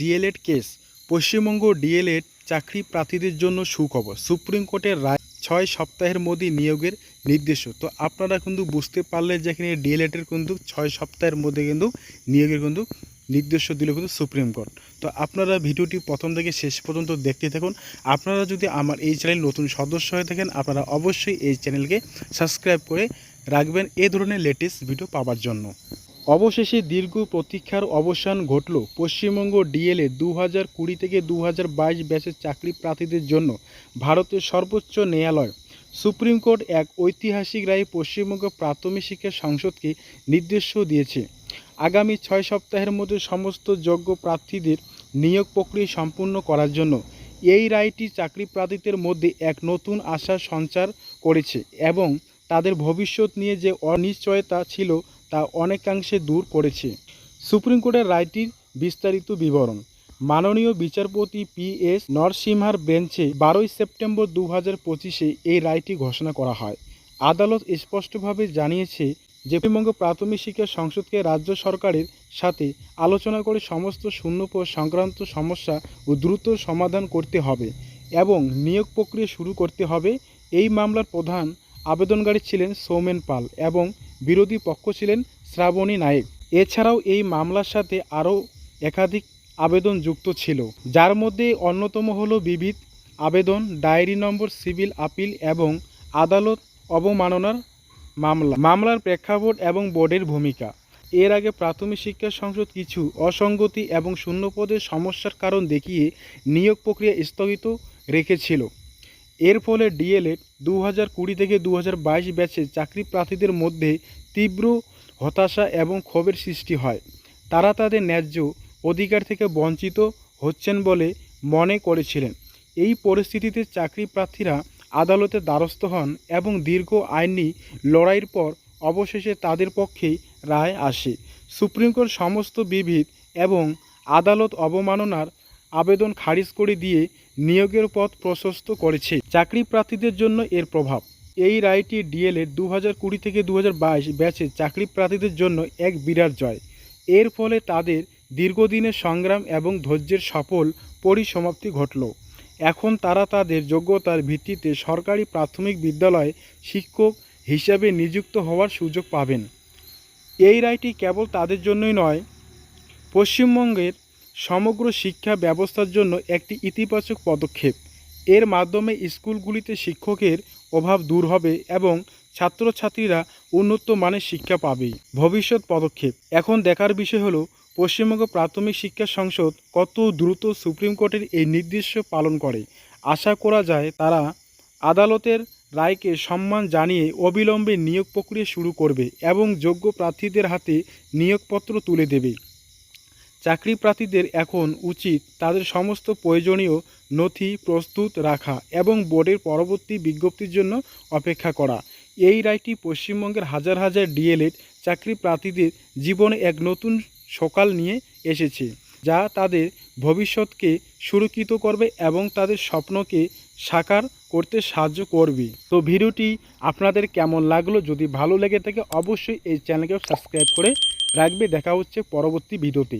D.El.Ed case, Paschimbanga D.El.Ed চাকরি প্রার্থীদের জন্য সুখবর। সুপ্রিম কোর্টের রায় ছয় সপ্তাহের মধ্যে নিয়োগের নির্দেশ। তো আপনারা কিন্তু বুঝতে পারলেন যে এখানে ডিএলএডের কিন্তু ছয় সপ্তাহের মধ্যে কিন্তু নিয়োগের কিন্তু নির্দেশ দিল কিন্তু সুপ্রিম কোর্ট। তো আপনারা ভিডিওটি প্রথম থেকে শেষ পর্যন্ত দেখতে থাকুন। আপনারা যদি আমার এই চ্যানেল নতুন সদস্য হয়ে থাকেন, আপনারা অবশ্যই এই চ্যানেলকে সাবস্ক্রাইব করে রাখবেন এ ধরনের লেটেস্ট ভিডিও পাওয়ার জন্য। অবশেষে দীর্ঘ প্রতীক্ষার অবসান ঘটল পশ্চিমবঙ্গ ডিএলএ দু হাজার কুড়ি থেকে দু হাজার বাইশ ব্যাচের চাকরি প্রার্থীদের জন্য ভারতের সর্বোচ্চ ন্যায়ালয়। সুপ্রিম কোর্ট এক ঐতিহাসিক রায়ে পশ্চিমবঙ্গ প্রাথমিক শিক্ষা সংসদকে নির্দেশও দিয়েছে। আগামী ছয় সপ্তাহের মধ্যে সমস্ত যোগ্য প্রার্থীদের নিয়োগ প্রক্রিয়া সম্পূর্ণ করার জন্য এই রায়টি চাকরি প্রার্থীদের মধ্যে এক নতুন আশার সঞ্চার করেছে এবং তাদের ভবিষ্যৎ নিয়ে যে অনিশ্চয়তা ছিল তা অনেকাংশে দূর করেছে। সুপ্রিম কোর্টের রায়টির বিস্তারিত বিবরণ। মাননীয় বিচারপতি পি এস নরসিমহার বেঞ্চে বারোই সেপ্টেম্বর দু হাজার পঁচিশে এই রায়টি ঘোষণা করা হয়। আদালত স্পষ্টভাবে জানিয়েছে যে, পশ্চিমবঙ্গ প্রাথমিক শিক্ষা সংসদকে রাজ্য সরকারের সাথে আলোচনা করে সমস্ত শূন্যপদ সংক্রান্ত সমস্যা ও দ্রুত সমাধান করতে হবে এবং নিয়োগ প্রক্রিয়া শুরু করতে হবে। এই মামলার প্রধান আবেদনকারী ছিলেন সৌমেন পাল এবং বিরোধী পক্ষ ছিলেন শ্রাবণী নায়েক। এছাড়াও এই মামলার সাথে আরও একাধিক আবেদন যুক্ত ছিল, যার মধ্যে অন্যতম হলো বিবিধ আবেদন, ডায়েরি নম্বর, সিভিল আপিল এবং আদালত অবমাননার মামলা। মামলার প্রেক্ষাপট এবং বোর্ডের ভূমিকা। এর আগে প্রাথমিক শিক্ষা সংসদ কিছু অসঙ্গতি এবং শূন্যপদের সমস্যার কারণ দেখিয়ে নিয়োগ প্রক্রিয়া স্থগিত রেখেছিল। এর ফলে ডিএলএড দু হাজার কুড়ি থেকে দু হাজার বাইশ ব্যাচে চাকরি প্রার্থীদের মধ্যে তীব্র হতাশা এবং ক্ষোভের সৃষ্টি হয়। তারা তাদের ন্যায্য অধিকার থেকে বঞ্চিত হচ্ছেন বলে মনে করেছিলেন। এই পরিস্থিতিতে চাকরি প্রার্থীরা আদালতের দ্বারস্থ হন এবং দীর্ঘ আইনি লড়াইয়ের পর অবশেষে তাদের পক্ষেই রায় আসে। সুপ্রিম কোর্ট সমস্ত বিবিধ এবং আদালত অবমাননার আবেদন খারিজ করে দিয়ে নিয়োগের পথ প্রশস্ত করেছে। চাকরি প্রার্থীদের জন্য এর প্রভাব। এই রায়টি ডিএলএড দু হাজার কুড়ি থেকে দু হাজার বাইশ ব্যাচে চাকরি প্রার্থীদের জন্য এক বিরাট জয়। এর ফলে তাদের দীর্ঘদিনের সংগ্রাম এবং ধৈর্যের সফল পরিসমাপ্তি ঘটল। এখন তারা তাদের যোগ্যতার ভিত্তিতে সরকারি প্রাথমিক বিদ্যালয়ে শিক্ষক হিসাবে নিযুক্ত হওয়ার সুযোগ পাবেন। এই রায়টি কেবল তাদের জন্যই নয়, পশ্চিমবঙ্গের সমগ্র শিক্ষা ব্যবস্থার জন্য একটি ইতিবাচক পদক্ষেপ। এর মাধ্যমে স্কুলগুলিতে শিক্ষকের অভাব দূর হবে এবং ছাত্রছাত্রীরা উন্নত মানের শিক্ষা পাবে। ভবিষ্যৎ পদক্ষেপ। এখন দেখার বিষয় হলো, পশ্চিমবঙ্গ প্রাথমিক শিক্ষা সংসদ কত দ্রুত সুপ্রিম কোর্টের এই নির্দেশ পালন করে। আশা করা যায় তারা আদালতের রায়কে সম্মান জানিয়ে অবিলম্বে নিয়োগ প্রক্রিয়া শুরু করবে এবং যোগ্য প্রার্থীদের হাতে নিয়োগপত্র তুলে দেবে। চাকরি প্রার্থীদের এখন উচিত তাদের সমস্ত প্রয়োজনীয় নথি প্রস্তুত রাখা এবং বোর্ডের পরবর্তী বিজ্ঞপ্তির জন্য অপেক্ষা করা। এই রায়টি পশ্চিমবঙ্গের হাজার হাজার ডিএলএড চাকরি প্রার্থীদের জীবনে এক নতুন সকাল নিয়ে এসেছে, যা তাদের ভবিষ্যৎকে সুরক্ষিত করবে এবং তাদের স্বপ্নকে সাকার করতে সাহায্য করবে। তো ভিডিওটি আপনাদের কেমন লাগল? যদি ভালো লেগে থাকে, অবশ্যই এই চ্যানেলকে সাবস্ক্রাইব করে রাখবে। দেখা হচ্ছে পরবর্তী ভিডিওতে।